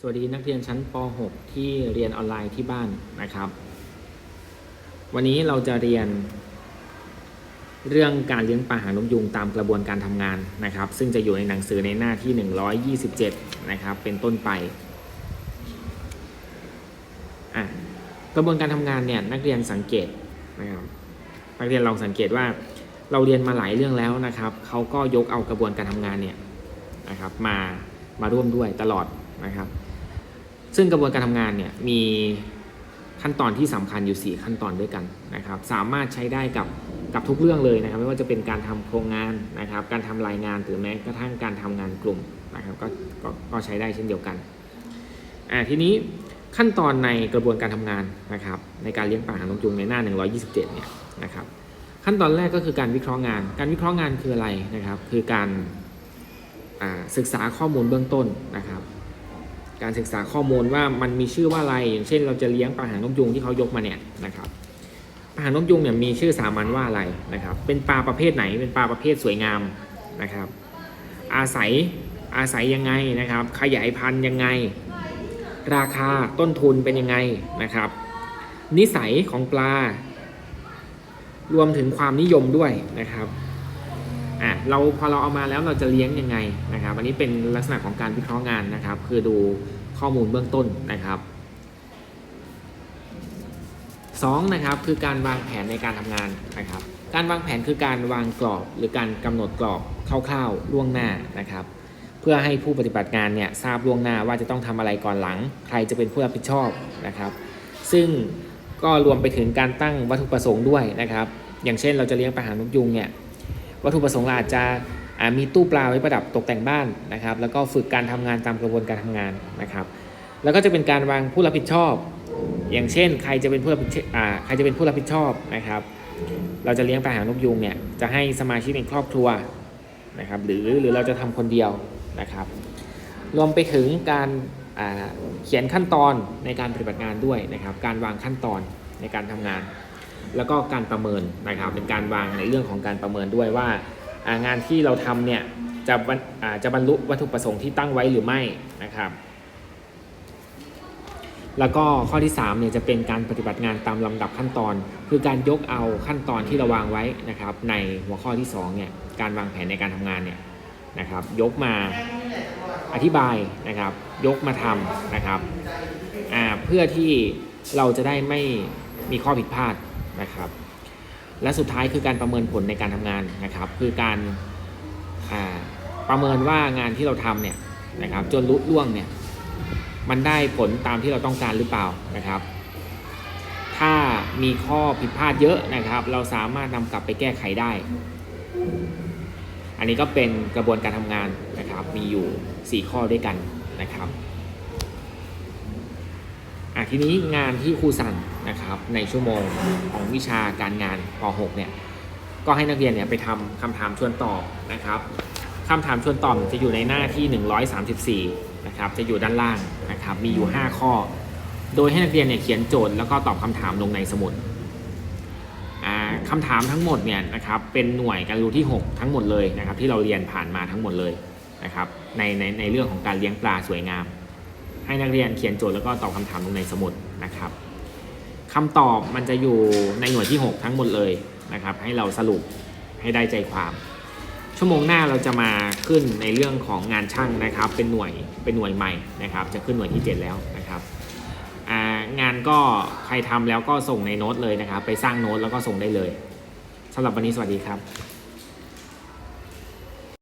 สวัสดีนักเรียนชั้นป .6 ที่เรียนออนไลน์ที่บ้านนะครับ วันนี้เราจะเรียน เรื่องการเลี้ยงปลาหางนกยุงตามกระบวนการทำงานนะครับ ซึ่งจะอยู่ในหนังสือในหน้าที่ 127 นะครับ เป็นต้นไป กระบวนการทำงานเนี่ยนักเรียนสังเกตนะครับนักเรียนลองสังเกตว่าเราเรียนมาหลายเรื่องแล้วนะครับเขาก็ยกเอากระบวนการทำงานเนี่ยนะครับมามาร่วมด้วยตลอดนะครับ ซึ่งกระบวนการทำงานเนี่ยมีขั้นตอนที่สำคัญอยู่ 4 ขั้นตอนด้วยกันนะครับสามารถใช้ได้กับกับทุกเรื่องเลยนะครับ ไม่ว่าจะเป็นการทำโครงงานนะครับ การทำรายงานหรือแม้กระทั่งการทำงานกลุ่มนะครับก็ก็ก็ใช้ได้เช่นเดียวกันอ่าทีนี้ขั้นตอนในกระบวนการทำงานนะครับในการเลี้ยงปลาหางนกยุงในหน้า 127เนี่ยนะครับขั้นตอนแรกก็คือการวิเคราะห์งาน การวิเคราะห์งานคืออะไรนะครับ คือการอ่าศึกษาข้อมูลเบื้องต้นนะครับ การศึกษาข้อมูลว่ามันมีชื่อว่าอะไร อย่างเช่น เราจะเลี้ยงปลาหางนกยุงที่เขายกมาเนี่ยนะครับปลาหางนกยุงเนี่ยมีชื่อสามัญว่าอะไรนะครับ เป็นปลาประเภทไหน เป็นปลาประเภทสวยงามนะครับ อาศัยอาศัยยังไงนะครับ ขยายพันธุ์ยังไง ราคาต้นทุนเป็นยังไงนะครับ นิสัยของปลา รวมถึงความนิยมด้วยนะครับอะเราพอเราเอามาแล้วเราจะเลี้ยงยังไงนะครับ อันนี้เป็นลักษณะของการวิเคราะห์งานนะครับ คือดู ข้อมูลเบื้องต้นนะครับสองนะครับคือการวางแผนในการทำงานนะครับ การวางแผนคือการวางกรอบหรือการกำหนดกรอบคร่าวๆล่วงหน้านะครับ เพื่อให้ผู้ปฏิบัติงานเนี่ยทราบล่วงหน้าว่าจะต้องทำอะไรก่อนหลัง ใครจะเป็นผู้รับผิดชอบนะครับ ซึ่งก็รวมไปถึงการตั้งวัตถุประสงค์ด้วยนะครับ อย่างเช่นเราจะเลี้ยงปลาหางนกยุงเนี่ยวัตถุประสงค์เราอาจจะ มีตู้ปลาไว้ประดับตกแต่งบ้านนะครับ แล้วก็ฝึกการทำงานตามกระบวนการทำงานนะครับ แล้วก็จะเป็นการวางผู้รับผิดชอบ อย่างเช่น ใครจะเป็นผู้รับผิดชอ่าใครจะเป็นผู้รับผิดชอบนะครับ เราจะเลี้ยงปลาหางนกยุงเนี่ยจะให้สมาชิกในครอบครัวนะครับ หรือหรือเราจะทำคนเดียวนะครับ รวมไปถึงการาเขียนขั้นตอนในการปฏิบัติงานด้วยนะครับ การวางขั้นตอนในการทำงาน แล้วก็การประเมินนะครับ เป็นการวางในเรื่องของการประเมินด้วยว่า งานที่เราทำเนี่ยจะบรรจะบรรลุวัตถุประสงค์ที่ตั้งไว้หรือไม่นะครับ แล้วก็ข้อที่3เนี่ยจะเป็นการปฏิบัติงานตามลำดับขั้นตอน คือการยกเอาขั้นตอนที่เราวางไว้นะครับ ในหัวข้อที่2เนี่ยการวางแผนในการทำงานเนี่ยนะครับ ยกมาอธิบายนะครับ ยกมาทำนะครับเพื่อที่เราจะได้ไม่มีข้อผิดพลาดนะครับ และสุดท้ายคือการประเมินผลในการทำงานนะครับ คือการประเมินว่างานที่เราทำเนี่ยนะครับ จนลุล่วงเนี่ยมันได้ผลตามที่เราต้องการหรือเปล่านะครับ ถ้ามีข้อผิดพลาดเยอะนะครับ เราสามารถนำกลับไปแก้ไขได้ อันนี้ก็เป็นกระบวนการทำงานนะครับ มีอยู่ 4 ข้อด้วยกันนะครับ ทีนี้งานที่ครูสั่งนะครับในชั่วโมงของวิชาการงานป .6 เนี่ยก็ให้นักเรียนเนี่ยไปทำคำถามชวนตอบนะครับคำถามชวนตอบจะอยู่ในหน้าที่ 134นะครับจะอยู่ด้านล่างนะครับมีอยู่ 5 ข้อ โดยให้นักเรียนเนี่ยเขียนโจทย์แล้วก็ตอบคำถามลงในสมุดอ่าคำถามทั้งหมดเนี่ยนะครับเป็นหน่วยการรู้ที่ 6 ทั้งหมดเลยนะครับที่เราเรียนผ่านมาทั้งหมดเลยนะครับในในในเรื่องของการเลี้ยงปลาสวยงาม ให้นักเรียนเขียนโจทย์แล้วก็ตอบคำถามลงในสมุดนะครับคำตอบมันจะอยู่ในหน่วยที่ 6 ทั้งหมดเลยนะครับ ให้เราสรุปให้ได้ใจความ ชั่วโมงหน้าเราจะมาขึ้นในเรื่องของงานช่างนะครับ เป็นหน่วยเป็นหน่วยใหม่นะครับ จะขึ้นหน่วยที่ 7 แล้วนะครับงานก็ใครทำแล้วก็ส่งในโน้ตเลยนะครับ ไปสร้างโน้ตแล้วก็ส่งได้เลยสำหรับวันนี้สวัสดีครับ